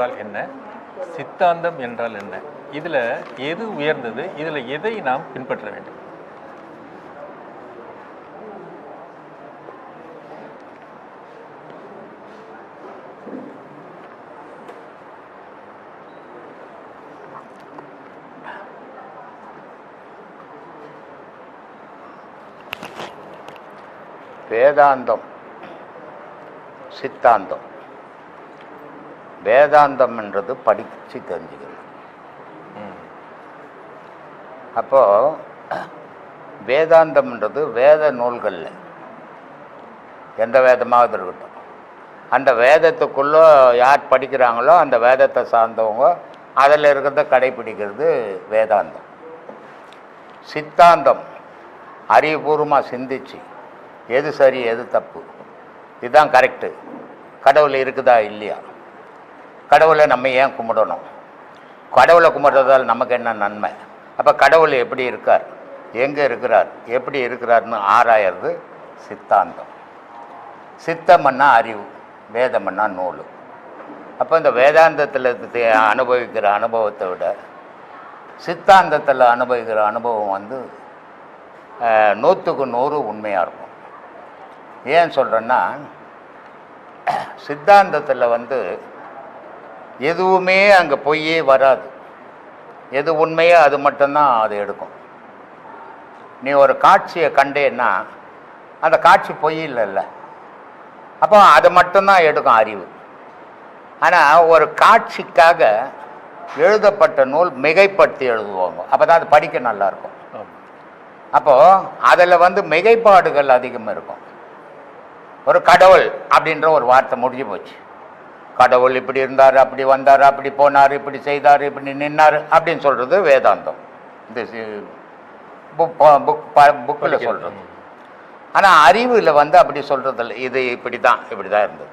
என்றால் என்ன? சித்தாந்தம் என்றால் என்ன? இதில் எது உயர்ந்தது? இதில் எதை நாம் பின்பற்ற வேண்டும்? வேதாந்தம் சித்தாந்தம். வேதாந்தம்ன்றது படித்து தெரிஞ்சுக்கணும். அப்போது அப்போ வேதாந்தம்ன்றது வேத நூல்களில். எந்த வேதமாவது இருக்கட்டும். அந்த வேதத்துக்குள்ளே யார் படிக்கிறாங்களோ அந்த வேதத்தை சார்ந்தவங்க அதில் இருக்கிறத கடைப்பிடிக்கிறது வேதாந்தம். சித்தாந்தம் அறிவுபூர்வமாக சிந்திச்சு எது சரி எது தப்பு இதுதான் கரெக்டு கடவுள் இருக்குதா இல்லையா? கடவுளை நம்ம ஏன் கும்பிடணும்? கடவுளை கும்பிட்றதால் நமக்கு என்ன நன்மை? அப்போ கடவுள் எப்படி இருக்கார்? எங்கே இருக்கிறார்? எப்படி இருக்கிறார்னு ஆராயறது சித்தாந்தம். சித்தம்னா அறிவு வேதம்னா நூல். அப்போ இந்த வேதாந்தத்தில் அனுபவிக்கிற அனுபவத்தை விட சித்தாந்தத்தில் அனுபவிக்கிற அனுபவம் வந்து நூற்றுக்கு நூறு உண்மையாக இருக்கும். ஏன் சொல்கிறேன்னா சித்தாந்தத்தில் வந்து எதுவுமே அங்கே பொய்யே வராது. எது உண்மையோ அது மட்டும்தான் அது எடுக்கும். நீ ஒரு காட்சியை கண்டேன்னா அந்த காட்சி பொய் இல்லைல்ல. அப்போ அது மட்டும்தான் எடுக்கும் அறிவு. ஆனால் ஒரு காட்சிக்காக எழுதப்பட்ட நூல் மிகைப்படுத்தி எழுதுவாங்க. அப்போ தான் அது படிக்க நல்லாயிருக்கும். அப்போது அதில் வந்து மிகைப்பாடுகள் அதிகம் இருக்கும். ஒரு கடவுள் அப்படின்ற ஒரு வார்த்தை முடிஞ்சு போச்சு. கடவுள் இப்படி இருந்தார் அப்படி வந்தார் அப்படி போனார் இப்படி செய்தார் இப்படி நின்னார் அப்படின்னு சொல்கிறது வேதாந்தம். இந்த புக் புக் புக்கில் சொல்கிறது ஆனால் அறிவில் வந்து அப்படி சொல்கிறது இல்லை இது இப்படி தான் இப்படி தான் இருந்தது.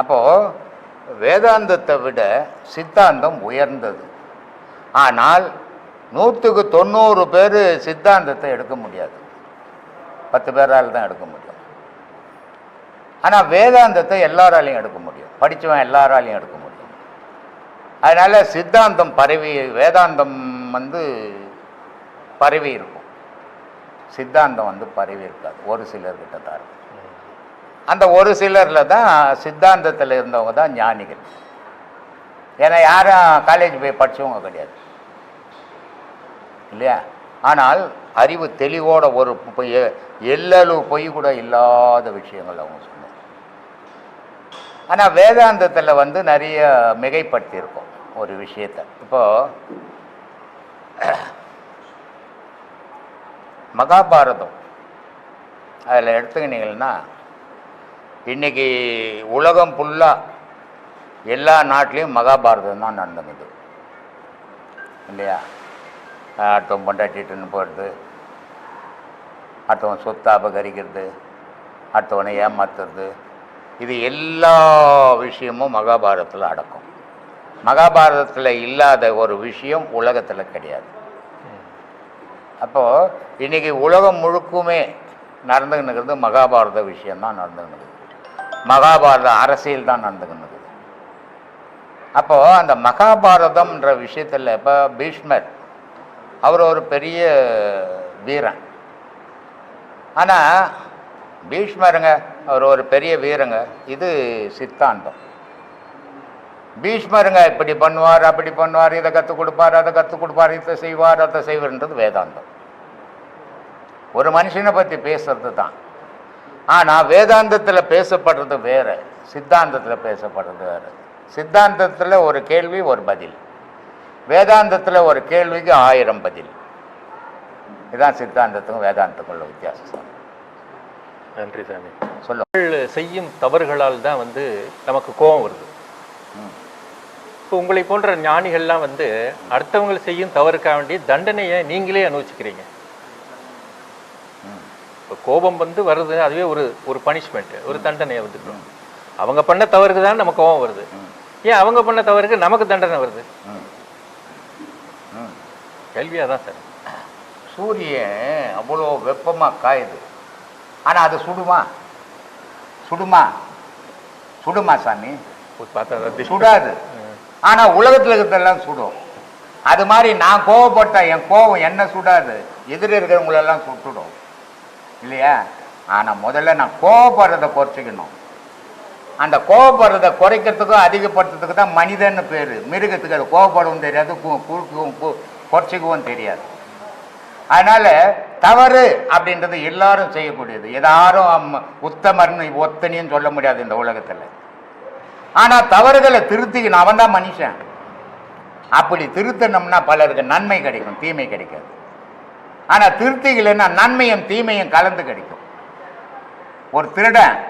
அப்போது வேதாந்தத்தை விட சித்தாந்தம் உயர்ந்தது. ஆனால் நூற்றுக்கு தொண்ணூறு பேர் சித்தாந்தத்தை எடுக்க முடியாது. பத்து பேரால் தான் எடுக்க முடியும். ஆனால் வேதாந்தத்தை எல்லாராலையும் எடுக்க முடியும். படித்தவன் எல்லாராலையும் எடுக்க முடியும். அதனால் சித்தாந்தம் பரவி வேதாந்தம் வந்து பரவி இருக்கும். சித்தாந்தம் வந்து பரவி இருக்காது. ஒரு சிலர்கிட்ட தான் இருக்கும் அந்த ஒரு சிலரில் தான் சித்தாந்தத்தில் இருந்தவங்க தான் ஞானிகள். ஏன்னா யாரும் காலேஜ் போய் படித்தவங்க கிடையாது. இல்லையா? ஆனால் அறிவு தெளிவோட ஒரு பொய் எல்லளவு பொய் கூட இல்லாத விஷயங்கள் அவங்க சொன்னாங்க. ஆனால் வேதாந்தத்தில் வந்து நிறைய மிகைப்படுத்தியிருக்கோம் ஒரு விஷயத்தை. இப்போது மகாபாரதம். அதில் எடுத்துக்கினீங்கன்னா இன்னைக்கு உலகம் ஃபுல்லாக எல்லா நாட்டிலையும் மகாபாரதம் தான் நடந்தது. இல்லையா? அடுத்தவன் பொண்டாட்டிட்டுன்னு போகிறது அடுத்தவன் சொத்தை அபகரிக்கிறது அடுத்தவனை ஏமாத்துறது இது எல்லா விஷயமும் மகாபாரதத்தில் அடக்கும். மகாபாரதத்தில் இல்லாத ஒரு விஷயம் உலகத்தில் கிடையாது. அப்போது இன்னைக்கு உலகம் முழுக்குமே நடந்துக்கின்னுக்கிறது மகாபாரத விஷயம்தான் நடந்துக்கின்னு மகாபாரத அரசியல் தான் நடந்துக்கின்னு அப்போது அந்த மகாபாரதம்ன்ற விஷயத்தில் இப்போ பீஷ்மர் அவர் ஒரு பெரிய வீரன். ஆனால் பீஷ்மருங்க அவர் ஒரு பெரிய வீரங்க. இது சித்தாந்தம். பீஷ்மருங்க இப்படி பண்ணுவார் அப்படி பண்ணுவார் இதை கற்றுக் கொடுப்பார் அதை கற்றுக் கொடுப்பார் இதை செய்வார் அதை செய்வார்ன்றது வேதாந்தம். ஒரு மனுஷனை பற்றி பேசுறது தான். ஆனால் வேதாந்தத்தில் பேசப்படுறது வேறு சித்தாந்தத்தில் பேசப்படுறது வேறு. சித்தாந்தத்தில் ஒரு கேள்வி ஒரு பதில். வேதாந்தத்தில் ஒரு கேள்விக்கு ஆயிரம் பதில். இதுதான் சித்தாந்தத்துக்கும் வேதாந்தத்துக்கும் உள்ள வித்தியாசம். நன்றி சாமி. நீங்கள் செய்யும் தவறுகளால் தான் வந்து நமக்கு கோபம் வருது. இப்போ உங்களை போன்ற ஞானிகள்லாம் வந்து அடுத்தவங்க செய்யும் தவறுக்காக வேண்டி தண்டனையை நீங்களே அனுபவிச்சுக்கிறீங்க. இப்போ கோபம் வந்து வருது அதுவே ஒரு ஒரு பனிஷ்மெண்ட் ஒரு தண்டனையை வந்துடும். அவங்க பண்ண தவறுக்கு தான் நமக்கு கோபம் வருது. ஏன் அவங்க பண்ண தவறுக்கு நமக்கு தண்டனை வருது. கேள்வியாக தான் சார். சூரியன் அவ்வளோ வெப்பமாக காயுது. ஆனால் அது சுடுமா? சுடுமா? சுடுமா சாமி. சுடாது. ஆனா உலகத்துல இருக்கிறதெல்லாம் சுடும். அது மாதிரி நான் கோவப்பட்டா என் கோவம் என்ன சுடாது? எதிர இருக்கிறவங்களெல்லாம் சுட்டுடும். இல்லையா? ஆனா முதல்ல நான் கோவப்படுறதை குறைச்சிக்கணும். அந்த கோவப்படுறதை குறைக்கிறதுக்கும் அதிகப்படுத்துறதுக்கு தான் மனிதன்னு பேர். மிருகத்துக்கு அது கோவப்படவும் தெரியாது குறுக்கவும் குறைச்சிக்கவும் தெரியாது. அதனால தவறு அப்படின்றது எல்லாரும் செய்யக்கூடியது. எதாரும் அம்ம- உத்தமர்னு ஒத்தனின்னு சொல்ல முடியாது இந்த உலகத்தில். ஆனால் தவறுகளை திருத்திக்கணும். அவன் தான் மனுஷன். அப்படி திருத்தணும்னா பலருக்கு நன்மை கிடைக்கும் தீமை கிடைக்காது. ஆனால் திருத்திக்கலைன்னா நன்மையும் தீமையும் கலந்து கிடைக்கும். ஒரு திருடன்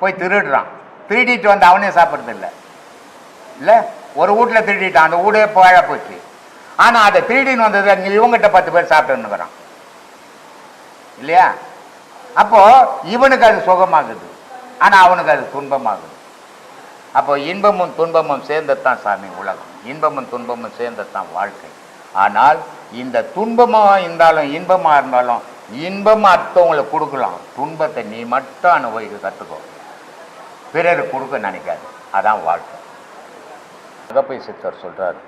போய் திருடுறான். திருடிட்டு வந்து அவனே சாப்பிட்றது இல்லை? இல்லை ஒரு வீட்டில் திருடிட்டான். அந்த வீடே பாழ போச்சு. ஆனா அதை திருடின்னு வந்தது நீ இவங்கிட்ட பத்து பேர் சாப்பிட்டுன்னுக்குறான் இல்லையா? அப்போ இவனுக்கு அது சுகமாகுது. ஆனா அவனுக்கு அது துன்பமாகுது. அப்போ இன்பமும் துன்பமும் சேர்ந்ததான் சாமி உலகம். இன்பமும் துன்பமும் சேர்ந்ததான் வாழ்க்கை. ஆனால் இந்த துன்பமாக இருந்தாலும் இன்பமாக இருந்தாலும் இன்பம் அடுத்தவங்களை கொடுக்கலாம். துன்பத்தை நீ மட்டும் அனுபவிக்க கற்றுக்கோ பிறருக்கு கொடுக்க நினைக்காது. அதான் வாழ்க்கை. அகப்பை சித்தர் சொல்றாரு.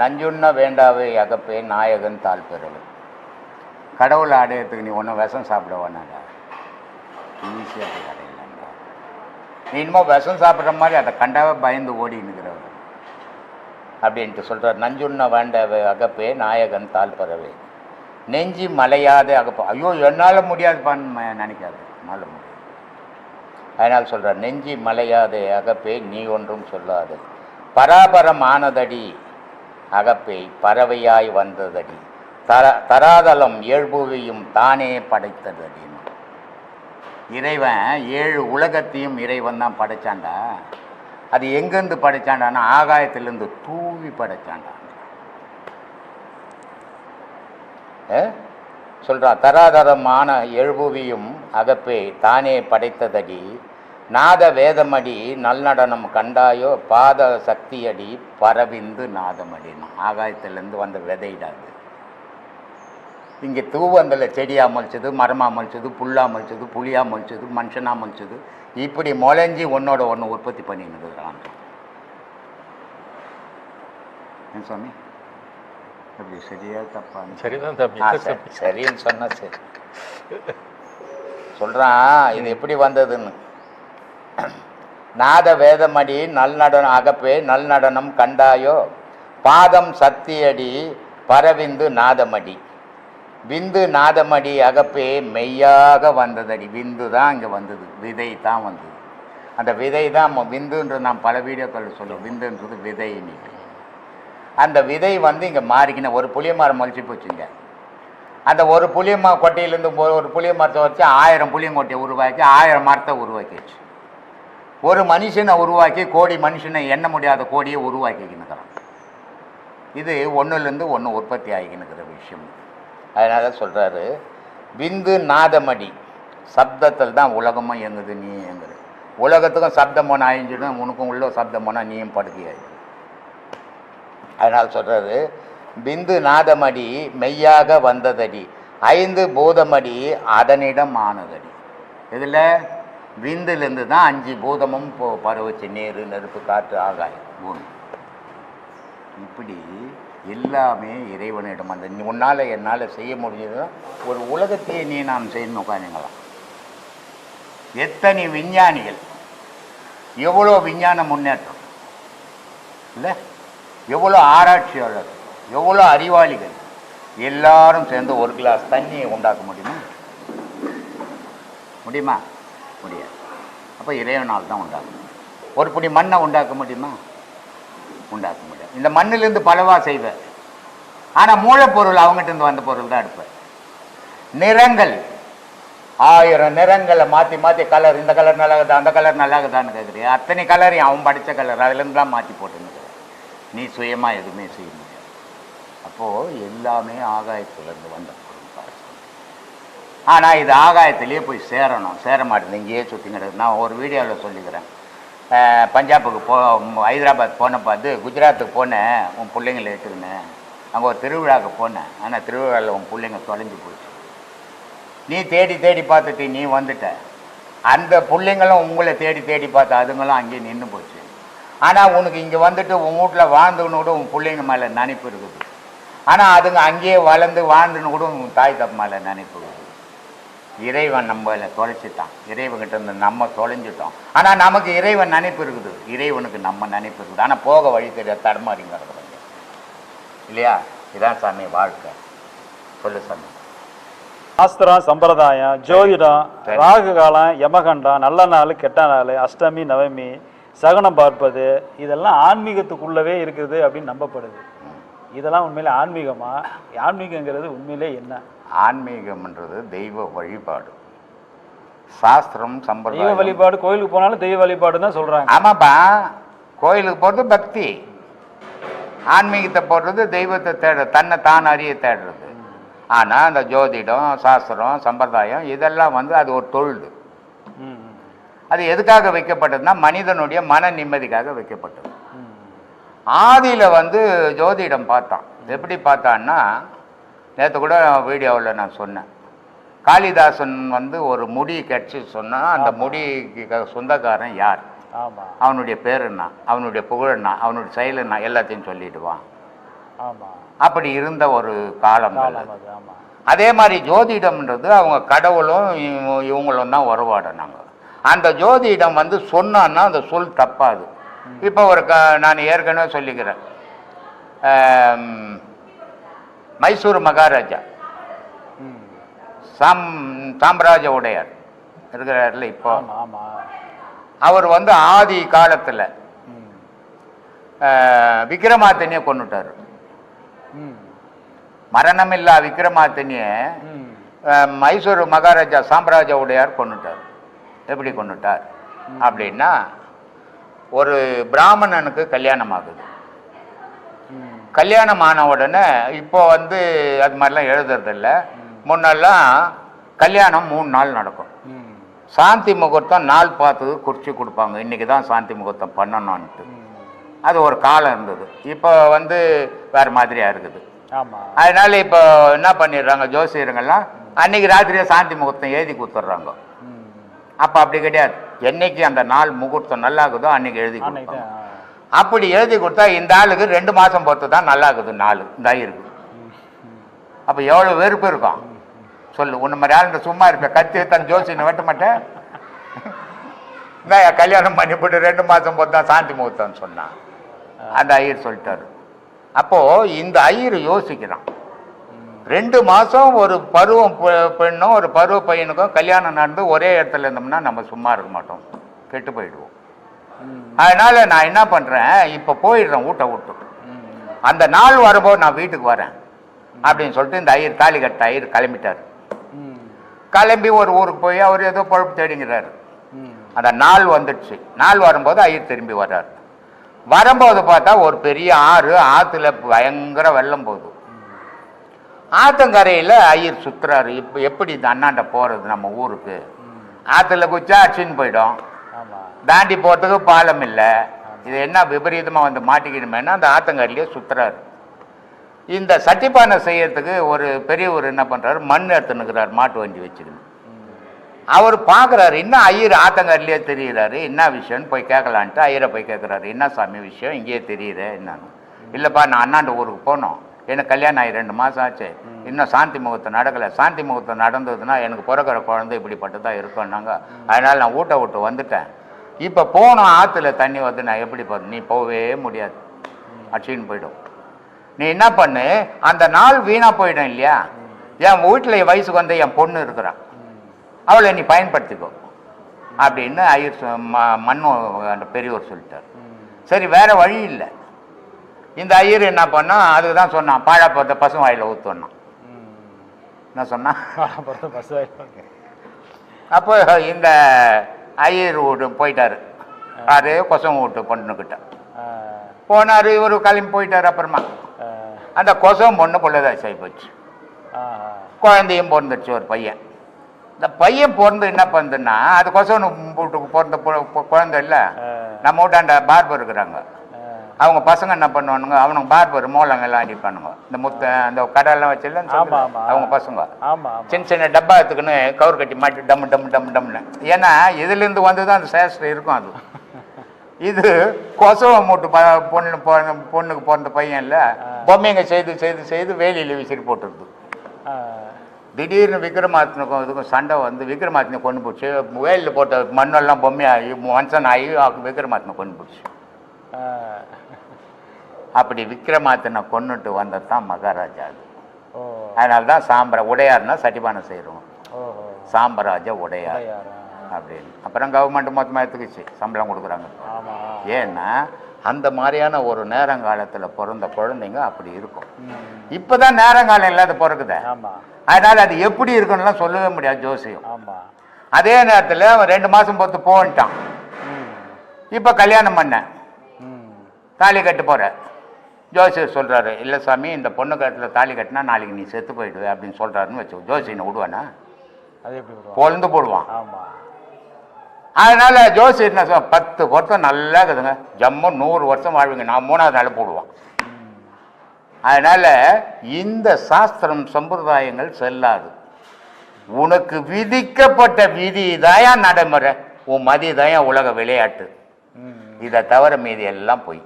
நஞ்சுண்ண வேண்டாவே அகப்பே நாயகன் தாழ் பெறல் கடவுளை அடையறதுக்கு நீ ஒன்றும் விஷம் சாப்பிட வேணாடா ஈஸியாக போய் நீ இன்னமும் விஷம் சாப்பிட்ற மாதிரி அதை கண்டாவே பயந்து ஓடி நிற்கிறவர். அப்படின்ட்டு சொல்கிறார் நஞ்சுண்ண வேண்டாவே அகப்பே நாயகன் தாழ் பெறவே நெஞ்சி மலையாத அகப்பா ஐயோ என்னால் முடியாதுப்பான்னு நினைக்காது. என்னால் முடியாது. அதனால் சொல்கிறார் நெஞ்சி மலையாதே அகப்பே நீ ஒன்றும் சொல்லாது. பராபரம் ஆனதடி அகப்பே பறவையாய் வந்ததடி. தர தராதலம் ஏழ்புவியும் தானே படைத்ததடி. இறைவன் ஏழு உலகத்தையும் இறைவன் தான் படைச்சான்டா. அது எங்கேருந்து படைச்சாண்டான்னா ஆகாயத்திலிருந்து தூவி படைச்சான்டா. சொல்கிறான் தராதரமான எழுபுவியும் அகப்பே தானே படைத்ததடி. நாத வேதமடி நல்நடனம் கண்டாயோ பாத சக்தியடி பரவிந்து நாதமடினா ஆகாயத்திலேருந்து வந்த விதையிடாது இங்கே தூவந்தில் செடியா மொழிச்சது மரமா மொழிச்சது புல்லா மொழிச்சது புளியா மொழிச்சது மனுஷனா மொழிச்சது இப்படி முளைஞ்சி ஒன்னோட ஒன்று உற்பத்தி பண்ணின்னு இருக்கிறான் என்ன சொன்னி அப்படி சரியா தப்பான்னு சரிதான் சரின்னு சொன்னா சரி. சொல்றான் இது எப்படி வந்ததுன்னு. நாத வேதமடி நல்நடன அகப்பே நல்நடனம் கண்டாயோ? பாதம் சத்தியடி பரவிந்து நாதமடி. விந்து நாதமடி அகப்பே மெய்யாக வந்ததடி. விந்து தான் இங்கே வந்தது. விதை தான் வந்தது. அந்த விதை தான் ம- விந்துன்றது நான் பல வீடியோக்கள் சொல்லுவோம் விந்துன்றது விதை அந்த விதை வந்து இங்கே மாறிக்கின. ஒரு புளிய மரம் மொழிச்சு போச்சுங்க. அந்த ஒரு புளிய ம கொட்டையிலேருந்து ஒரு புளிய மரத்தை வச்சு ஆயிரம் புளியங்கொட்டையை உருவாக்கி ஆயிரம் மரத்தை உருவாக்கிடுச்சு ஒரு மனுஷனை உருவாக்கி கோடி மனுஷனை எண்ண முடியாத கோடியை உருவாக்கிக்கின்னுக்கிறான். இது ஒன்றுலேருந்து ஒன்று உற்பத்தி ஆகிக்கினுக்கிற விஷயம். அதனால் சொல்கிறாரு விந்து நாதமடி சப்தத்தில் தான் உலகமும் இயங்குது நீ இயங்குது. உலகத்துக்கும் சப்தம் போனால் அழிஞ்சிடும் உனக்கும் உள்ள சப்தம் போனால் நீயும் படுக்கையாயிடும் அதனால் சொல்கிறாரு பிந்து நாதமடி மெய்யாக வந்ததடி ஐந்து பூதமடி அதனிடம் ஆனதடி. இதில் விந்துலேருந்து தான் அஞ்சு பூதமும் போ பரவச்சு நீர் நெருப்பு காற்று ஆகாயம் பூமி. இப்படி எல்லாமே இறைவனிடம் அந்த உன்னால் என்னால் செய்ய முடிஞ்சதுன்னா ஒரு உலகத்தையே நீ நாம் செய்யணும் உட்காந்துங்களாம். எத்தனை விஞ்ஞானிகள் எவ்வளோ விஞ்ஞான முன்னேற்றம் இல்லை? எவ்வளோ ஆராய்ச்சியாளர் எவ்வளோ அறிவாளிகள் எல்லாரும் சேர்ந்து ஒரு கிளாஸ் தண்ணியை உண்டாக்க முடியுமா? முடியுமா? முடியாது. அப்போ இறைவனால் தான் உண்டாக்கும் ஒரு பிடி மண்ணை உண்டாக்க முடியுமா? உண்டாக்க முடியாது. இந்த மண்ணிலிருந்து பலவா செய்வேன் ஆனால் மூலப்பொருள் அவங்ககிட்ட வந்த பொருள் தான் எடுப்பேன் நிறங்கள். ஆயிரம் நிறங்களை மாற்றி மாற்றி கலர் இந்த கலர் நல்லா அந்த கலர் நல்லாகுதான்னு கேட்குறியா அத்தனை கலரையும் அவன் படித்த கலர் அதுலேருந்து தான் மாற்றி போட்டுன்னு நீ சுயமாக எதுவுமே செய்ய முடியாது. அப்போது எல்லாமே ஆகாயத்துலேருந்து வந்த ஆனால் இது ஆகாயத்திலேயே போய் சேரணும். சேர மாட்டேங்குது. இங்கேயே சுற்றிங்கிறது நான் ஒரு வீடியோவில் சொல்லிக்கிறேன். பஞ்சாபுக்கு போ ஹைதராபாத் போனப்போ அது குஜராத்துக்கு போனேன். உன் பிள்ளைங்களை எடுத்துக்கினேன் அங்கே ஒரு திருவிழாவுக்கு போனேன். ஆனால் திருவிழாவில் உன் பிள்ளைங்க தொலைஞ்சு போச்சு. நீ தேடி தேடி பார்த்துட்டு நீ வந்துட்ட. அந்த பிள்ளைங்களும் உங்களை தேடி தேடி பார்த்து அதுங்களும் அங்கேயே நின்று போச்சு. ஆனால் உனக்கு இங்கே வந்துட்டு உன் வீட்டில் வாழ்ந்துன்னு கூட உன் பிள்ளைங்க மேலே நினைப்பு இருக்குது. ஆனால் அதுங்க அங்கேயே வளர்ந்து வாழ்ந்துன்னு கூட உன் தாய் தப்பு மேலே நினைப்பு இருக்குது. இறைவன் நம்மளை தொலைச்சிட்டான். இறைவன்கிட்ட இருந்து நம்ம தொலைஞ்சிட்டோம். ஆனால் நமக்கு இறைவன் நினைப்பு இருக்குது. இறைவனுக்கு நம்ம நினைப்பு இருக்குது. ஆனால் போக வழி தெரிய தடுமாறிங்க இருக்கிறாங்க இல்லையா? இதான் சாமி வாழ்க்கை. சொல்லு சாமி. சாஸ்திரம் சம்பிரதாயம் ஜோதிடம். ராகு காலம் யமகண்டம் நல்ல நாள் கெட்ட நாள் அஷ்டமி நவமி சகனம் பார்ப்பது இதெல்லாம் ஆன்மீகத்துக்குள்ளவே இருக்குது அப்படின்னு நம்பப்படுது. இதெல்லாம் உண்மையிலே ஆன்மீகமா? ஆன்மீகங்கிறது உண்மையிலே என்ன? ஆன்மீகம்ன்றது தெய்வ வழிபாடு. சாஸ்திரம் தெய்வ சம்பிரதாயம் வழிபாடு கோயிலுக்கு போனாலும் தெய்வ வழிபாடு தான் சொல்றாங்க. ஆமாப்பா. கோயிலுக்கு போகிறது பக்தி. ஆன்மீகத்தை போடுறது தெய்வத்தை தேட தன்னை தான் அறிய தேடுறது. ஆனால் அந்த ஜோதிடம் சாஸ்திரம் சம்பிரதாயம் இதெல்லாம் வந்து அது ஒரு தொழில் அது எதுக்காக வைக்கப்பட்டதுன்னா மனிதனுடைய மன நிம்மதிக்காக வைக்கப்பட்டது. ஆதியில் வந்து ஜோதிடம் பார்த்தான். எப்படி பார்த்தான்னா நேற்று கூட வீடியோவில் நான் சொன்னேன். காளிதாசன் வந்து ஒரு முடி கட்சி சொன்னால் அந்த முடிக்கு சொந்தக்காரன் யார்? ஆமா. அவனுடைய பேர் என்ன? அவனுடைய புகழ் என்ன? அவனுடைய செயல் என்ன? எல்லாத்தையும் சொல்லிடுவான். ஆமா. அப்படி இருந்த ஒரு காலம் அது. மாதிரி ஜோதிடம்ன்றது அவங்க கடவுளும் இவங்க- இவங்களும் தான் உறவாடினாங்க அந்த ஜோதிடம் வந்து சொன்னான்னா அந்த சொல் தப்பாது. இப்போ ஒரு க நான் ஏற்கனவே சொல்லிக்கிறேன். மைசூர் மகாராஜா. சாம் சாம்ராஜ உடையார் இருக்கிறார்ல இப்போ அவர் வந்து ஆதி காலத்தில் ம். விக்ரமாதினியை கொண்டுட்டார். மரணமில்லா. அஹ், மைசூர் மகாராஜா சாம்ராஜ உடையார் கொண்டுட்டார் எப்படி கொண்டுட்டார் அப்படின்னா ஒரு பிராமணனுக்கு கல்யாணம் ஆகுது. கல்யாணம் ஆன உடனே இப்போ வந்து அது மாதிரிலாம் எழுதுறதில்ல. முன்னெல்லாம் கல்யாணம் மூணு நாள் நடக்கும். சாந்தி முகூர்த்தம் நாள் பார்த்து குறித்து கொடுப்பாங்க. இன்றைக்கி தான் சாந்தி முகூர்த்தம் பண்ணணும்ன்ட்டு. அது ஒரு காலம் இருந்தது. இப்போ வந்து வேறு மாதிரியாக இருக்குது. ஆமா. அதனால இப்போ என்ன பண்ணிடுறாங்க ஜோசியருங்கெல்லாம்? அன்னைக்கு ராத்திரியே சாந்தி முகூர்த்தம் எழுதி கொடுத்துட்றாங்க. அப்போ அப்படி கிடையாது. என்னைக்கு அந்த நாள் முகூர்த்தம் நல்லா இருக்குதோ அன்னைக்கு எழுதி கொடுப்பாங்க. அப்படி எழுதி கொடுத்தா இந்த ஆளுக்கு ரெண்டு மாதம் பொறுத்து தான் நல்லா இருக்குது நாள் இந்த ஆயிருக்கு அப்போ எவ்வளோ வெறுப்பு இருக்கும்? சொல்லு உன்ன மாதிரி ஆளுங்க சும்மா இருப்பேன் கத்தி தன் ஜோசியனை வெட்ட மாட்டேன். நான் கல்யாணம் பண்ணிவிட்டு ரெண்டு மாதம் பொறுத்து தான் சாந்தி முகூர்த்தம்னு சொன்னான் அந்த ஐயர் சொல்லிட்டாரு. அப்போது இந்த ஐயர் யோசிக்கிறான். ரெண்டு மாதம் ஒரு பருவம் பெ- பெண்ணும் ஒரு பருவ பையனுக்கும் கல்யாணம் நடந்து ஒரே இடத்துல இருந்தோம்னா நம்ம சும்மா இருக்க மாட்டோம். கெட்டு போயிடுவோம். அதனால நான் என்ன பண்ணுறேன் இப்போ போயிடுறேன் ஊட்ட விட்டு. அந்த நாள் வரும்போது நான் வீட்டுக்கு வரேன். அப்படின்னு சொல்லிட்டு இந்த ஐயர் தாலி கட்ட ஐயர் கிளம்பிட்டார். கிளம்பி ஒரு ஊருக்கு போய் அவர் ஏதோ பொழப்பு தேடிங்கிறாரு. அந்த நாள் வந்துடுச்சு. நாள் வரும்போது ஐயர் திரும்பி வர்றார். வரும்போது பார்த்தா ஒரு பெரிய ஆறு ஆற்றுல பயங்கர வெள்ளம் போகுது. ஆத்தங்கரையில் ஐயர் சுற்றுறாரு இப்போ எப்படி இந்த அண்ணாண்ட போகிறது நம்ம ஊருக்கு? ஆற்றுல குச்சா அடிச்சுன்னு போயிடும். தாண்டி போகிறதுக்கு பாலம் இல்லை. இது என்ன விபரீதமாக வந்து மாட்டிக்கணுமேனா அந்த ஆத்தங்கரையிலே சுற்றுறாரு இந்த சட்டிப்பானை செய்யறதுக்கு ஒரு பெரியவர் என்ன பண்ணுறாரு மண் எடுத்துன்னுக்கிறார் மாட்டு வண்டி வச்சுக்கணும் அவர் பார்க்குறாரு என்ன ஐயர் ஆத்தங்கரையிலே தெரியுறாரு என்ன விஷயம்னு போய் கேட்கலான்ட்டு ஐயரை போய் கேட்குறாரு. என்ன சாமி விஷயம்? இங்கேயே தெரியுதே என்னன்னு. இல்லைப்பா நான் அண்ணாண்ட ஊருக்கு போனோம். எனக்கு கல்யாணம் ஆகி ரெண்டு மாதம் ஆச்சு. இன்னும் சாந்தி முகூர்த்தம் நடக்கலை. சாந்தி முகூர்த்தம் நடந்ததுன்னா எனக்கு பிறக்கிற குழந்தை இப்படிப்பட்டதாக இருக்கும்னாங்க. அதனால் நான் ஊட்ட விட்டு வந்துட்டேன். இப்போ போனோம் ஆற்றுல தண்ணி வந்து நான் எப்படி போகிறது நீ போகவே முடியாது. அடிச்சின்னு போயிடும். நீ என்ன பண்ணு? அந்த நாள் வீணாக போயிடும் இல்லையா? என் வீட்டில் வயசுக்கு வந்த என் பொண்ணு இருக்கிறான் அவளை நீ பயன்படுத்திக்கோ. அப்படின்னு ஐயர் மண்ணு அந்த பெரியவர் சொல்லிட்டார். சரி வேற வழி இல்லை. இந்த ஐயர் என்ன பண்ணா அதுக்கு தான் சொன்னான் பாழாப்பத்தை பசு வாயில் ஊற்றணும் ம். என்ன சொன்னான். அப்போ இந்த ஐயர் வீட்டு போயிட்டாரு. அது கொசம் வீட்டு பொண்ணுக்கிட்ட. போனார் இவர் கிளம்பி போயிட்டார் அப்புறமா. அந்த கொசம் பொண்ணு பொழுதாச்சு ஆகி போச்சு. குழந்தையும் பிறந்துச்சு ஒரு பையன். இந்த பையன் பிறந்து என்ன பண்ணுதுன்னா அது கொசவனு வீட்டுக்கு பிறந்த குழந்தை இல்லை. நம்ம வீட்டாண்ட பார்பர் இருக்கிறாங்க. அவங்க பசங்க என்ன பண்ணுவானுங்க அவனுங்க பார்பர் மோளங்கெல்லாம் அடிப்பானுங்க. இந்த முத்த அந்த ஆமா, ஆமா. அவங்க பசங்க. சின்ன சின்ன டப்பா எடுத்துக்கின்னு கவர் கட்டி மாட்டி டம் டம் டம் டம்னு ஏன்னா இதுலேருந்து வந்து தான் அந்த சேஸ்திரம் இருக்கும் அது. இது கொசவ மூட்டு ப பொண்ணு பொண்ணு பொண்ணுக்கு பிறந்த பையன் இல்லை. பொம்மைங்க செய்து செய்து செய்து வேலியில் விசிறி போட்டுருது. திடீர்னு விக்ரமாத்மனுக்கும் இதுக்கும் சண்டை வந்து விக்ரமாத்மனை கொண்டு போச்சு. வேலில் போட்ட மண்ணெல்லாம் பொம்மையாகி மனுஷன் ஆகி விக்ரமாத்மனை கொண்டு போச்சு. அப்படி விக்ரமாத்தனை கொன்னுட்டு வந்தது தான் மகாராஜா அது. அதனால தான் சாம்பர உடையார்னா சட்டிபானை செய்கிறோம் சாம்பராஜ உடையார்? அப்படின்னு. அப்புறம் கவர்மெண்ட் மொத்தமாக எடுத்துக்கிச்சு. சம்பளம் கொடுக்குறாங்க. ஏன்னா அந்த மாதிரியான ஒரு நேரங்காலத்தில் பிறந்த குழந்தைங்க அப்படி இருக்கும். இப்போ தான் நேரங்காலம் இல்லாத பிறகுதே. அதனால அது எப்படி இருக்குன்னுலாம் சொல்லவே முடியாது ஜோசியம். அதே நேரத்தில் ரெண்டு மாதம் பொறுத்து போன்ட்டான். இப்போ கல்யாணம் பண்ணேன். தாலி கட்டு போகிற ஜோசியர் சொல்கிறாரு இல்லை சாமி இந்த பொண்ணு கட்டில் தாலி கட்டினா நாளைக்கு நீ செத்து போயிடுவே அப்படின்னு சொல்கிறாருன்னு வச்சு ஜோசியனை விடுவானா? அது எப்படி பொழுந்து போடுவான். ஆமா. அதனால ஜோசியர் என்ன பத்து வருஷம் நல்லா இருக்குதுங்க. ஜம்மு நூறு வருஷம் வாழ்வீங்க. நான் மூணாவது நாள் போடுவான். அதனால இந்த சாஸ்திரம் சம்பிரதாயங்கள் செல்லாது. உனக்கு விதிக்கப்பட்ட விதி தாயா நடைமுறை. உன் மதி தாயா உலக விளையாட்டு. இதை தவிர மீதி எல்லாம் போய்.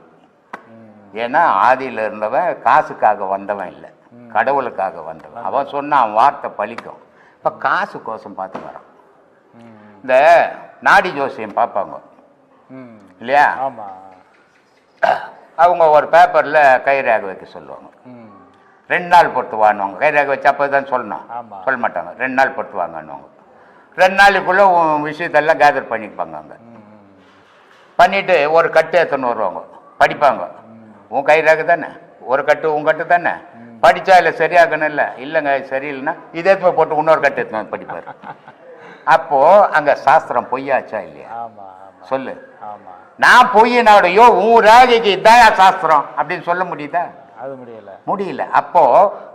ஏன்னா ஆதியில் இருந்தவன் காசுக்காக வந்தவன் இல்லை. கடவுளுக்காக வந்தவன். அவன் சொன்ன அவன் வார்த்தை பலிக்கும் இப்போ காசு கோசம் பார்த்து வரான். இந்த நாடி ஜோசியம் பார்ப்பாங்க. இல்லையா? அவங்க ஒரு பேப்பரில் கைரேக வைக்க சொல்லுவாங்க. ரெண்டு நாள் பொறுத்து வாங்குவாங்க கைரேக வச்சு அப்போ தான் சொல்லணும். சொல்ல மாட்டாங்க. ரெண்டு நாள் பொறுத்து வாங்கன்னுவாங்க ரெண்டு நாளைக்குள்ளே உன் விஷயத்தெல்லாம் கேதர் பண்ணிப்பாங்க அங்கே. பண்ணிட்டு ஒரு கட்டு எடுத்துன்னு வருவாங்க. படிப்பாங்க. உன் கைரேக தானே? ஒரு கட்டு உன் கட்டு தானே? படிச்சா இல்லை சரியாகணும் இல்லை? இல்லைங்க சரியில்லைன்னா இதே எடுத்து போட்டு இன்னொரு கட்டு வந்து படிப்பார். அப்போ அங்கே சாஸ்திரம் பொய்யாச்சா இல்லையா? சொல்லு. ஆமா. நான் பொய்யனாடையோ உன் ரேகைக்கு இதான் சாஸ்திரம்? அப்படின்னு சொல்ல முடியுதா? அது முடியல. முடியல. அப்போ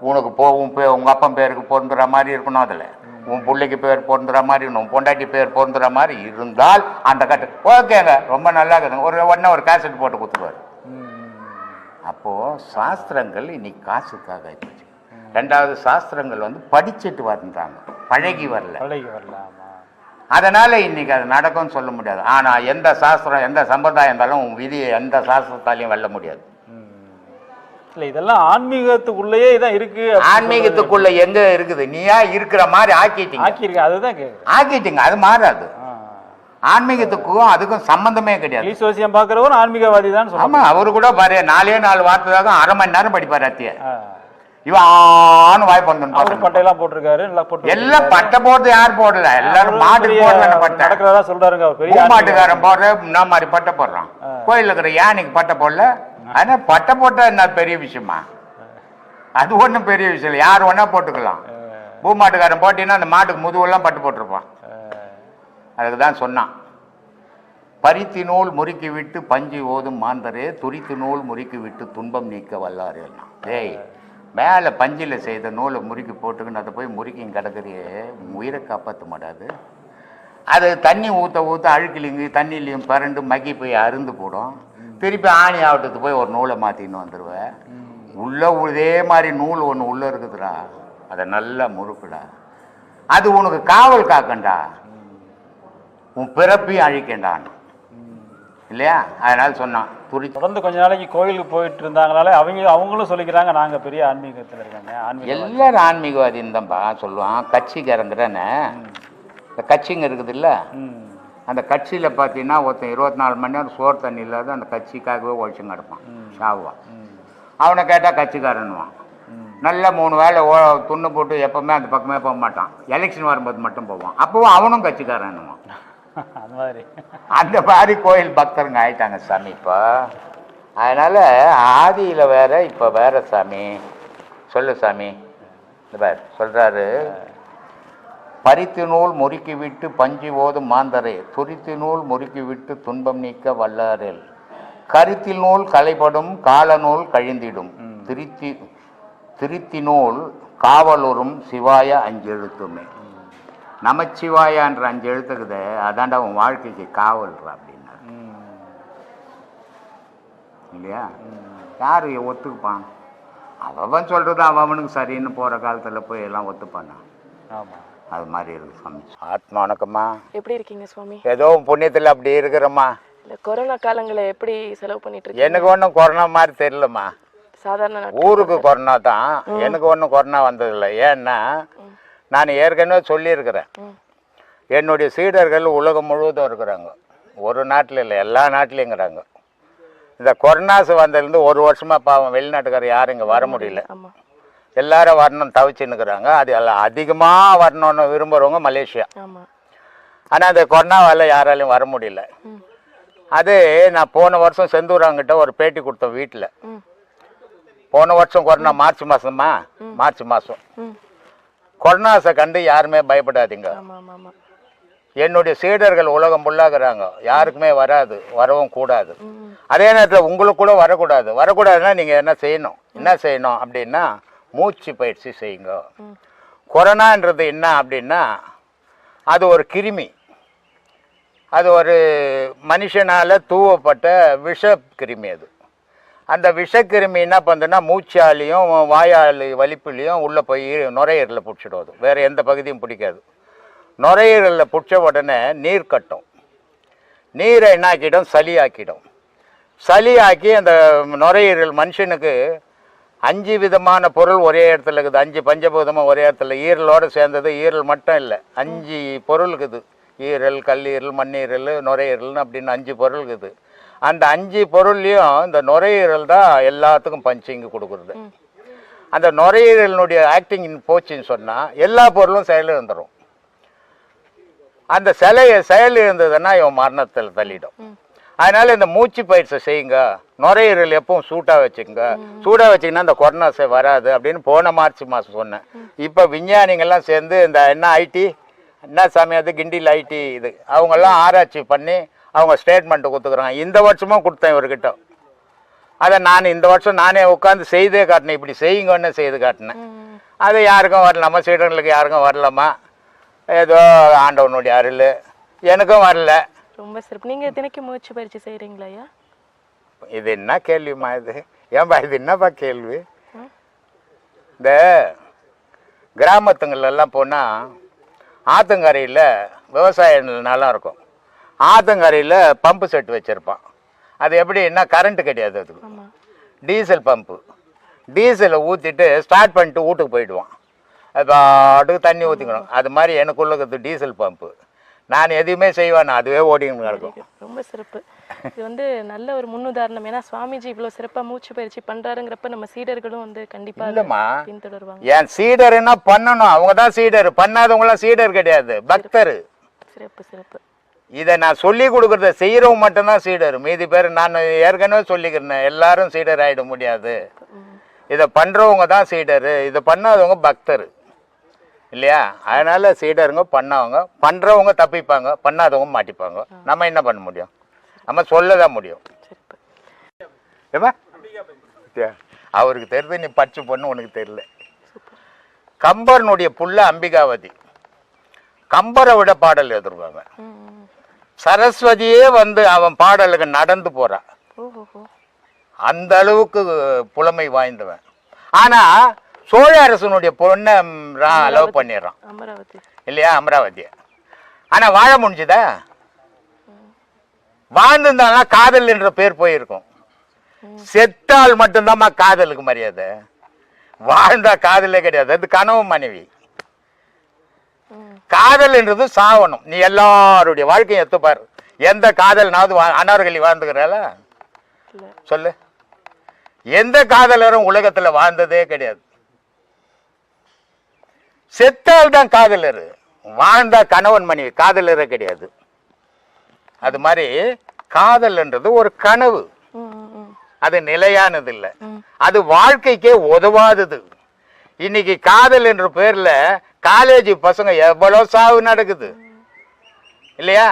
உனக்கு போ உன் பே உங்க அப்பன் பேருக்கு பொருந்துற மாதிரி இருக்கணும் அதுல. உன் பிள்ளைக்கு பேர் பொருந்துற மாதிரி உன் பொண்டாட்டி பேர் பொருந்துற மாதிரி இருந்தால் அந்த கட்டு ஓகேங்க. ரொம்ப நல்லா இருக்குதுங்க ஒரு உடனே ஒரு கேசட் போட்டு கொடுத்துருவாரு. அப்போ சாஸ்திரங்கள் இன்னைக்கு காசுக்காக ஆயிப்போச்சு. ரெண்டாவது சாஸ்திரங்கள் வந்து படிச்சுட்டு வந்தாங்க பழகி வரல. பழகி வரல ஆமா. அதனால இன்னைக்கு அது நடக்கும்னு சொல்ல முடியாது. ஆனா எந்த சாஸ்திரம் எந்த சம்பிரதாயம் இருந்தாலும் உன் விதியை எந்த சாஸ்திரத்தாலையும் வெல்ல முடியாது. இல்ல இதெல்லாம் ஆன்மீகத்துக்குள்ளேயே இதான் இருக்கு ஆன்மீகத்துக்குள்ள எங்க இருக்குது? நீயா இருக்கிற மாதிரி ஆக்கிட்டீங்க. ஆக்கியிருக்கேன் அதுதான் ஆக்கிட்டீங்க அது மாறாது. ஆன்மீகத்துக்கும் அதுக்கும் சம்பந்தமே கிடையாது. ஈஸ்வசியம் பாக்குறவரும் ஆன்மீகவாதி தான் ஆமா அவரு கூட பாரு நாலே நாலு வார்த்தை தான் அரை மணி நேரம் படிப்பாரு அத்திய. இவன் ஆன்னு வாய் பட்டையெல்லாம் போட்டிருக்காரு எல்லாம் பட்டை போட்டு யார் போடல? எல்லாரும் மாட்டுக்கு பெரிய போடுற பட்டை. நடக்கிறதா சொல்றாருங்க பெரிய பூமாட்டுக்காரன் போடுற மாதிரி பட்டை போடுறான். ஆ. கோயில்ல இருக்கிற யானைக்கு பட்டை போடல. ஆனா பட்டை போட்டா என்ன பெரிய விஷயமா? அது ஒண்ணும் பெரிய விஷயம் இல்லை. யார் வேணா போட்டுக்கலாம். பூமாட்டுக்காரன் போட்டீங்கன்னா அந்த மாட்டுக்கு முதுவெல்லாம் பட்டு போட்டிருப்பான். அதுக்கு தான் சொன்னான். பருத்தி நூல் முறுக்கி விட்டு பஞ்சு ஓதும் மாந்தரே துரித்து நூல் முறுக்கி விட்டு துன்பம் நீக்க வல்லாரேன்னா டேய் மேலே பஞ்சில் செய்த நூலை முறுக்கி போட்டுக்கின்னு அதை போய் முறுக்கியும் கிடக்குறியே உயிரை காப்பாற்ற மாட்டாது அது தண்ணி ஊற்ற ஊற்ற அழுக்கிலிங்கு தண்ணிலையும் பரண்டு மக்கி போய் அருந்து போடும். திருப்பி ஆணி ஆவட்டத்துக்கு போய் ஒரு நூலை மாற்றின்னு வந்துடுவேன் உள்ள இதே மாதிரி நூல் ஒன்று உள்ளே இருக்குதுடா. அதை நல்லா முறுக்குடா. அது உனக்கு காவல் காக்கண்டா. உன் பிறப்பையும் அழிக்கண்டான் இல்லையா? அதனால சொன்னான் துரி தொடர்ந்து கொஞ்ச நாளைக்கு கோயிலுக்கு போயிட்டு இருந்தாங்கனாலே அவங்க அவங்களும் சொல்லிக்கிறாங்க நாங்க பெரிய ஆன்மீகத்துல இருக்காங்க ஆன்மீக எல்லாரும் ஆன்மீகவாதின்னு தான்ப்பா சொல்லுவான் கட்சிக்காரங்கிறனே இந்த கட்சிங்க இருக்குது இல்லை அந்த கட்சியில் பார்த்தீங்கன்னா ஒருத்தன் இருபத்தி நாலு மணி நேரம் சோறு தண்ணி இல்லாத அந்த கட்சிக்காகவே உழைச்சும் கிடப்பான் சாவுவான். அவனை கேட்டால் கட்சிக்காரன்னுவான். ம். நல்ல மூணு வேளை ஓ துண்ணு போட்டு எப்பவுமே அந்த பக்கமே போக மாட்டான். எலெக்ஷன் வரும்போது மட்டும் போவான். அப்போவும் அவனும் கட்சிக்காரன்னுவான். அந்த மாதிரி. அந்த மாதிரி கோயில் பக்தருங்க ஆயிட்டாங்க சாமி இப்போ. அதனால ஆதியில வேற இப்போ வேற சாமி. சொல்லு சாமி. இந்த பார் சொல்றாரு. பரித்து நூல் முறுக்கி விட்டு பஞ்சு ஓதும் மாந்தரே. துரித்து நூல் முறுக்கி விட்டு துன்பம் நீக்க வல்லாரில். கருத்தில் நூல் கலைப்படும் கால நூல் கழிந்திடும். திருத்தி திருத்தி நூல் காவலுறும் சிவாய அஞ்செழுத்துமே. நமச்சிவாயான்ற அஞ்சு எழுத்துக்குது அதான்டா உன் வாழ்க்கைக்கு காவல்றா அப்படின்னா இல்லையா? யார் ஒத்துக்குப்பான்? அவன் சொல்கிறது அவனுக்கு சரின்னு போகிற காலத்தில் போய் எல்லாம் ஒத்துப்பானா? ஆமாம் அது மாதிரி இருக்கு சாமி ஆத்மா வணக்கம்மா. எப்படி இருக்கீங்க சுவாமி? ஏதோ புண்ணியத்தில் அப்படி இருக்கிறம்மா. இல்ல கொரோனா காலங்களை எப்படி செலவு பண்ணிட்டு இருக்கீங்க எனக்கு ஒன்றும் கொரோனா மாதிரி தெரியலம்மா. சாதாரண ஊருக்கு கொரோனா தான். எனக்கு ஒன்றும் கொரோனா வந்ததில்லை. ஏன்னா நான் ஏற்கனவே சொல்லியிருக்கிறேன். என்னுடைய சீடர்கள் உலகம் முழுவதும் இருக்கிறாங்க. ஒரு நாட்டில் இல்லை எல்லா நாட்டிலையுங்கிறாங்க இந்த கொரோனாஸ் வந்ததுலேருந்து ஒரு வருஷமாக பாவம் வெளிநாட்டுக்காரர் யாரும் இங்கே வர முடியல. எல்லாரும் வரணும் தவிச்சுன்னுக்குறாங்க அது எல்லாம் அதிகமாக வரணும்னு விரும்புகிறவங்க மலேசியா. ஆனால் அந்த கொரோனாவால் யாராலையும் வர முடியல. அது நான் போன வருஷம் செந்தூராங்கிட்ட ஒரு பேட்டி கொடுத்தேன் வீட்டில். போன வருஷம் கொரோனா மார்ச் மாதமா மார்ச் மாதம் கொரோனாஸை கண்டு யாருமே பயப்படாதீங்க. என்னுடைய சீடர்கள் உலகம் ஃபுல்லாகிறாங்க யாருக்குமே வராது வரவும் கூடாது. அதே நேரத்தில் உங்களுக்கு கூட வரக்கூடாது. வரக்கூடாதுன்னா நீங்கள் என்ன செய்யணும்? என்ன செய்யணும் அப்படின்னா மூச்சு பயிற்சி செய்யுங்க. கொரோனான்றது என்ன அப்படின்னா அது ஒரு கிருமி. அது ஒரு மனுஷனால் தூவப்பட்ட விஷ கிருமி அது. அந்த விஷக்கிருமி என்ன பண்ணுதுன்னா மூச்சாலையும் வாயால் வலிப்புலையும் உள்ளே போய் நுரையீரலில் பிடிச்சிடுவது. அது வேறு எந்த பகுதியும் பிடிக்காது. நுரையீரலில் பிடிச்ச உடனே நீர் கட்டும். நீரை என்ன ஆக்கிடும் சளி ஆக்கிடும் சளி ஆக்கி அந்த நுரையீரல் மனுஷனுக்கு அஞ்சு விதமான பொருள் ஒரே இடத்துல இருக்குது. அஞ்சு பஞ்சபூதமாக ஒரே இடத்துல. ஈரலோடு சேர்ந்தது ஈரல் மட்டும் இல்லை. அஞ்சு பொருள் இருக்குது ஈரல் கல்லீரல் மண்ணீரல் நுரையீரல்னு அப்படின்னு அஞ்சு பொருள் இருக்குது அந்த அஞ்சு பொருள்லையும் இந்த நுரையீரல் தான் எல்லாத்துக்கும் பஞ்சிங்கு கொடுக்குறது. அந்த நுரையீரலினுடைய ஆக்டிங் போச்சுன்னு சொன்னால் எல்லா பொருளும் செயல் இருந்துடும் அந்த சிலையை செயல் இருந்ததுன்னா இவன் மரணத்தில் தள்ளிடும். அதனால இந்த மூச்சு பயிற்சி செய்யுங்க. நுரையீரல் எப்பவும் சூட்டாக வச்சுக்கோங்க சூடாக வச்சிங்கன்னா இந்த கொரோனாஸே வராது அப்படின்னு போன மார்ச் மாதம் சொன்னேன். இப்போ விஞ்ஞானிகள்லாம் சேர்ந்து இந்த என்ன ஐடி என்ன சாமி அது கிண்டியில் ஐடி இது அவங்கெல்லாம் ஆராய்ச்சி பண்ணி அவங்க ஸ்டேட்மெண்ட்டு கொடுத்துக்குறாங்க. இந்த வருஷமும் கொடுத்தேன் இவர்கிட்ட. அதை நான் இந்த வருஷம் நானே உட்காந்து செய்தே காட்டினேன். இப்படி செய்யுங்கன்னு செய்து காட்டினேன். அது யாருக்கும் வரல. நம்ம சீடர்களுக்கு யாருக்கும் வரலாமா ஏதோ ஆண்டவனுடைய அருள். எனக்கும் வரல. ரொம்ப சிறப்பு. நீங்க தினைக்கு மூச்சு பயிற்சி செய்றீங்களா ஐயா? இது என்ன கேள்விமா இது? ஏன்பா இது என்னப்பா கேள்வி. இந்த கிராமத்துங்களெல்லாம் போனால் ஆத்தங்கரையில் விவசாய நிலம் இருக்கும் ஆத்தங்கரையில் பம்பு செட் வச்சுருப்பான். அது எப்படின்னா கரண்ட்டு கிடையாது அதுக்கு. Diesel pump. டீசலை ஊற்றிட்டு ஸ்டார்ட் பண்ணிட்டு வீட்டுக்கு போயிடுவான். அது பாட்டுக்கு தண்ணி ஊற்றிக்கணும் அது மாதிரி எனக்குள்ள இருக்குது டீசல் பம்பு. நான் எதையுமே செய்வேன் அதுவே ஓடின்னு கிடக்கும். ரொம்ப சிறப்பு. இது வந்து நல்ல ஒரு முன்னுதாரணம் ஏன்னா சுவாமிஜி இவ்வளவு சிறப்பா மூச்சு பயிற்சி பண்றாருங்கிறப்ப நம்ம சீடர்களும் வந்து கண்டிப்பா அதை இல்லைம்மா. பின்தொடருவாங்க. என் சீடர் என்ன பண்ணணும்? அவங்க தான் சீடர். பண்ணாதவங்களாம் சீடர் கிடையாது. பக்தர். சிறப்பு சிறப்பு. இதை நான் சொல்லி கொடுக்குறத செய்கிறவங்க மட்டும்தான் சீடர். மீதி பேர் நான் ஏற்கனவே சொல்லிக்கிறேன். எல்லாரும் சீடர் ஆகிட முடியாது. இதை பண்ணுறவங்க தான் சீடரு. இதை பண்ணாதவங்க பக்தர். இல்லையா? அதனால் சீடருங்க பண்ணவங்க. பண்ணுறவங்க தப்பிப்பாங்க. பண்ணாதவங்க மாட்டிப்பாங்க. நம்ம என்ன பண்ண முடியும்? நம்ம சொல்ல தான் முடியும் அவருக்கு தெரியுது நீ பச்சை பொண்ணு உனக்கு தெரியல. கம்பரனுடைய புள்ள அம்பிகாவதி. கம்பரை விட பாடல் எழுதுருவாங்க சரஸ்வதியே வந்து அவன் பாடலுக்கு நடந்து ஓஹோ அந்த அளவுக்கு புலமை வாய்ந்தவன். ஆனா சோழ அரசனுடைய பொண்ணை லவ் பண்ணிடுறான். இல்லையா? அமராவதிய ஆனா வாழ முடிஞ்சுதா? வாழ்ந்திருந்தானா காதல் என்ற பேர் போயிருக்கும். செத்தால் மட்டும்தாம்மா காதலுக்கு மரியாதை. வாழ்ந்தா காதலே கிடையாது. அது கனவு மனைவி. காதல் என்றது சாவணும். நீ எல்லாருடைய வாழ்க்கையும் எத்துப்பார். எந்த காதல்னாவது அனார்கலி வாழ்ந்துக்கிறாள? இல்ல. சொல்லு. எந்த காதலரும் உலகத்துல வாழ்ந்ததே கிடையாது. செத்தால் தான் காதலர். வாழ்ந்தா கணவன் மனைவி காதலரே கிடையாது. அது மாதிரி காதல்ன்றது ஒரு கனவு. அது நிலையானது இல்லை. அது வாழ்க்கைக்கே உதவாதது. இன்னைக்கு காதல் என்ற பேர்ல காலேஜ் பசங்க எவ்வளவு சாவு நடக்குது? இல்லையா?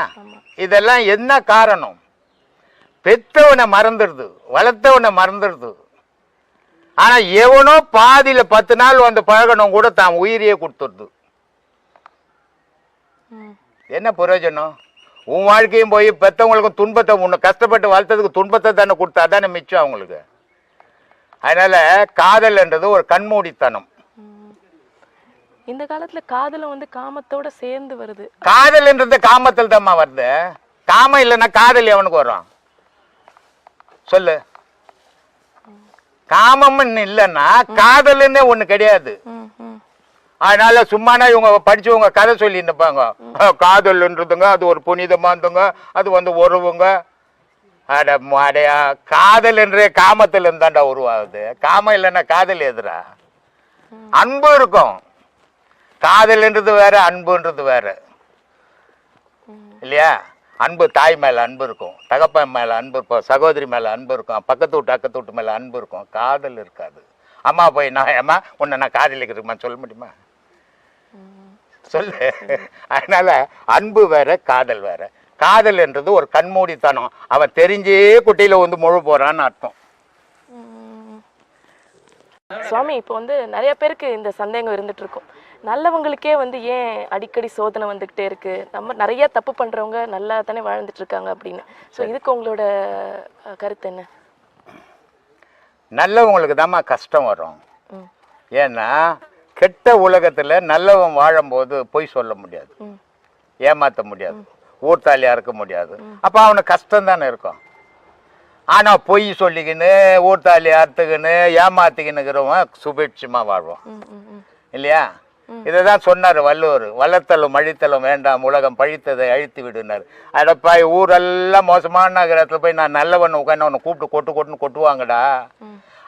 இதெல்லாம் என்ன காரணம்? பெத்தவனை மறந்துடுது வளர்த்தவனை மறந்துடுது. ஆனா எவனோ பாதியில பத்து நாள் வந்து பழகணும் கூட தான் உயிரையே கொடுத்துடுது. என்ன பிரயோஜனம்? உன் வாழ்க்கையும் போய் பெற்றவங்களுக்கும் துன்பத்தை உன்னை கஷ்டப்பட்டு வளர்த்ததுக்கு துன்பத்தை தானே கொடுத்தா தானே மிச்சம் அவங்களுக்கு? அதனால காதல்ன்றது ஒரு கண்மூடித்தனம். இந்த காலத்துல காதல வந்து காமத்தோட சேர்ந்து வருது. காதல்ன்றது காமத்தில் தாம்மா வருது. காமம் இல்லைன்னா காதல் எவனுக்கு வரும்? சொல்லு. காமம்னு இல்லைன்னா காதல்னே ஒண்ணு கிடையாது. அதனால சும்மானா இவங்க படிச்சவங்க கதை சொல்லி நிற்பாங்க காதல்ன்றதுங்க அது ஒரு புனிதமானதுங்க அது வந்து உறவுங்க. அட மாடையா காதல் என்றே காமத்தில் இருந்தாண்டா உருவாகுது. காமம் இல்லைன்னா காதல் எதுரா அன்பு இருக்கும். காதல்ன்றது வேற அன்புன்றது வேற. இல்லையா? அன்பு தாய் மேல அன்பு இருக்கும். தகப்பன் மேல அன்பு இருக்கும். சகோதரி மேல அன்பு இருக்கும். பக்கத்து வீட்டு அக்கத்து வீட்டு மேல அன்பு இருக்கும். காதல் இருக்காது. அம்மா போய் நான் ஏம்மா உன்னை நான் காதலிக்கிறேம்மா சொல்ல முடியுமா? சொல்லு. அதனால அன்பு வேற காதல் வேற. காதல் என்றது ஒரு கண்மூடித்தனம். அவன் தெரிஞ்சே குட்டியில வந்து முழு போறான்னு அர்த்தம். சுவாமி இப்போ வந்து நிறைய பேருக்கு இந்த சந்தேகம் இருந்துட்டு இருக்கும். நல்லவங்களுக்கே வந்து ஏன் அடிக்கடி சோதனை வந்துகிட்டே இருக்கு? நம்ம நிறைய தப்பு பண்றவங்க நல்லா தானே வாழ்ந்துட்டு இருக்காங்க அப்படின்னு. ஸோ இதுக்கு உங்களோட கருத்து என்ன? நல்லவங்களுக்கு தாம்மா கஷ்டம் வரும். ஏன்னா கெட்ட உலகத்துல நல்லவன் வாழும்போது பொய் சொல்ல முடியாது. ஏமாத்த முடியாது. ஊர்த்தாலியா இருக்க முடியாது. அப்ப அவனுக்கு கஷ்டம் தானே இருக்கும். ஆனா பொய் சொல்லிக்கின்னு ஊர்த்தாலி அறுத்துக்கின்னு ஏமாத்திக்கின்னுக்கிறவன் சுபிட்சமா வாழ்வான். இல்லையா? இதை தான் சொன்னார் வள்ளுவர் வளர்த்தலும் அழித்தலும் வேண்டாம் உலகம் பழித்ததை அழித்து விடுனார். அடப்பாய் ஊரெல்லாம் மோசமான நகரத்தில் போய் நான் நல்லவன் உட்காந்து அவனை கூப்பிட்டு கொட்டு கொட்டுன்னு கொட்டுவாங்கடா.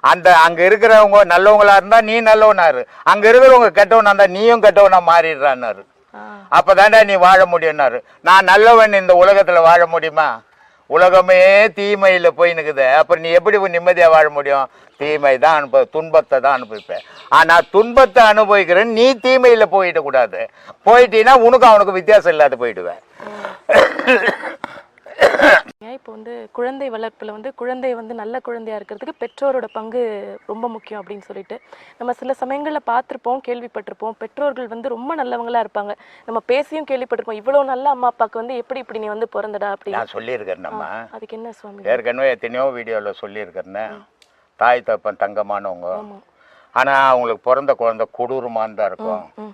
அந்த அங்க இருக்கிறவங்க நல்லவங்களா இருந்தா நீ நல்லவனாரு. அங்க இருக்கிறவங்க கெட்டவனா இருந்தா நீயும் கெட்டவனா மாறிடுறான்னாரு. ஆ. அப்பதான்டா நீ வாழ முடியும்னாரு. நான் நல்லவன் இந்த உலகத்துல வாழ முடியுமா? உலகமே தீமையில போய் நிக்குது. அப்புறம் நீ எப்படி நிம்மதியா வாழ முடியும்? தீமை தான் அனுபவ துன்பத்தை தான் அனுபவிப்ப. ஆனா துன்பத்தை அனுபவிக்கிறேன். நீ தீமையில போயிட கூடாது. போயிட்டீன்னா உனக்கு அவனுக்கு வித்தியாசம் இல்லாத போயிடுவேன். இப்போ வந்து குழந்தை வளர்ப்புல வந்து குழந்தை வந்து நல்ல குழந்தையா இருக்கிறதுக்கு பெற்றோரோட பங்கு ரொம்ப முக்கியம் அப்படின்னு சொல்லிட்டு நம்ம சில சமயங்கள்ல பார்த்திருப்போம் கேள்விப்பட்டிருப்போம். பெற்றோர்கள் வந்து ரொம்ப நல்லவங்களா இருப்பாங்க. நம்ம பேசியும் கேள்விப்பட்டிருப்போம். இவ்வளவு நல்ல அம்மா அப்பாக்கு வந்து எப்படி இப்படி நீ வந்து பிறந்தடா அப்படின்னு. நான் சொல்லியிருக்கேன் நம்ம. அதுக்கு என்ன சுவாமி? ஏற்கனவே எத்தனையோ வீடியோவில் சொல்லியிருக்கிறேன். தாய் தப்பன் தங்கமானவங்க. ஆமா ஆனா அவங்களுக்கு பிறந்த குழந்தை கொடூரமானதா தான் இருக்கும்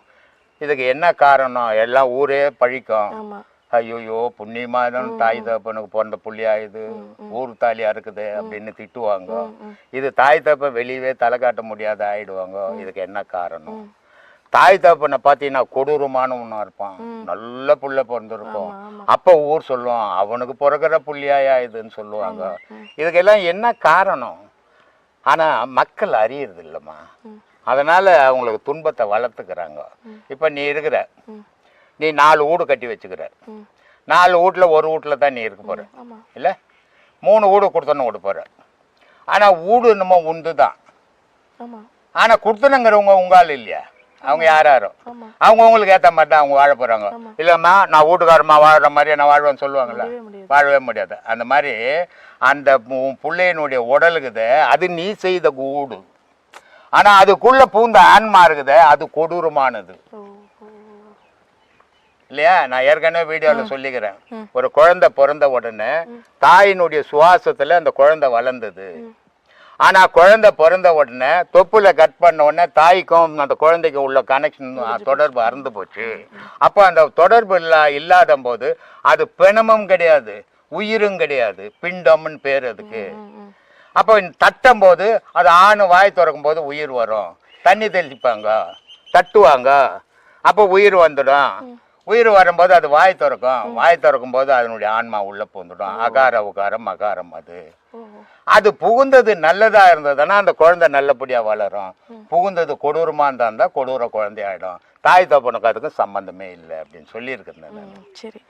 இதுக்கு என்ன காரணம் எல்லாம் ஊரே பழிக்கும். ஐயோயோ புண்ணியமாதான் தாய் தகப்பனுக்கு பிறந்த புள்ளியா இது ஊர் தாலியா இருக்குது அப்படின்னு திட்டுவாங்க. இது தாய் தகப்ப வெளியவே தலை காட்ட முடியாத ஆயிடுவாங்க. இதுக்கு என்ன காரணம்? தாய் தகப்பனை பார்த்தீங்கன்னா கொடூரமானவனா இருப்பான். நல்ல புள்ள பிறந்திருக்கும். அப்ப ஊர் சொல்லுவான் அவனுக்கு பிறகுற புள்ளியாயா இதுன்னு சொல்லுவாங்க இதுக்கெல்லாம் என்ன காரணம்? ஆனா மக்கள் அறியறது இல்லைம்மா அதனால அவங்களுக்கு துன்பத்தை வளர்த்துக்கிறாங்க. இப்ப நீ இருக்கிற நீ நாலு வீடு கட்டி வச்சுக்கிற. நாலு வீட்ல ஒரு வீட்ல தான் நீ இருக்க போற. ஆமா. இல்ல? மூணு வீடு கொடுத்தோன்னு விட போற. ஆனா வீடு என்னமோ உண்டு தான். ஆமா. ஆனா கொடுத்தனுங்கிறவங்க உங்கால் இல்லையா? அவங்க யாராரும் ஆமா. அவங்க உங்களுக்கு ஏத்த மாதிரி தான் அவங்க வாழ போறாங்க. இல்லம்மா நான் வீட்டுக்காரமா வாழ்ற மாதிரியே நான் வாழ்வேன்னு முடியாது. வாழவே முடியாது. அந்த மாதிரி அந்த பிள்ளையினுடைய உடலுக்குது அது நீ செய்த கூடு. ஆனா அதுக்குள்ள பூந்த ஆன்மா இருக்குதே அது கொடூரமானது. இல்லையா? நான் ஏற்கனவே வீடியோவில் சொல்லிக்கிறேன். ஒரு குழந்தை பிறந்த உடனே தாயினுடைய சுவாசத்துல அந்த குழந்தை வளர்ந்தது. ஆனா குழந்தை பிறந்த உடனே தொப்புல கட் பண்ண உடனே தாய்க்கும் அந்த குழந்தைக்கு உள்ள கனெக்ஷன் தொடர்பு அறுந்து போச்சு. அப்போ அந்த தொடர்பு இல்லா இல்லாத போது அது பிணமும் கிடையாது. உயிரும் கிடையாது. பிண்டம்னு பேர் அதுக்கு. அப்போ தட்டும் போது அது ஆணு வாய் திறக்கும் போது உயிர் வரும். தண்ணி தெளிப்பாங்க. தட்டுவாங்க. அப்போ உயிர் வந்துடும். உயிர் வரும்போது அது வாய் திறக்கும். வாய் திறக்கும் போது அதனுடைய ஆன்மா உள்ள பூந்துடும் அகார உகாரம் மகாரம் அது. அது புகுந்தது நல்லதா இருந்ததுன்னா அந்த குழந்தை நல்லபடியா வளரும். புகுந்தது கொடூரமா இருந்தா கொடூர குழந்தையாயிடும். தாய் தப்பனுக்கு அதுக்கும் சம்பந்தமே இல்லை அப்படின்னு சொல்லியிருக்கிறேன் சரி.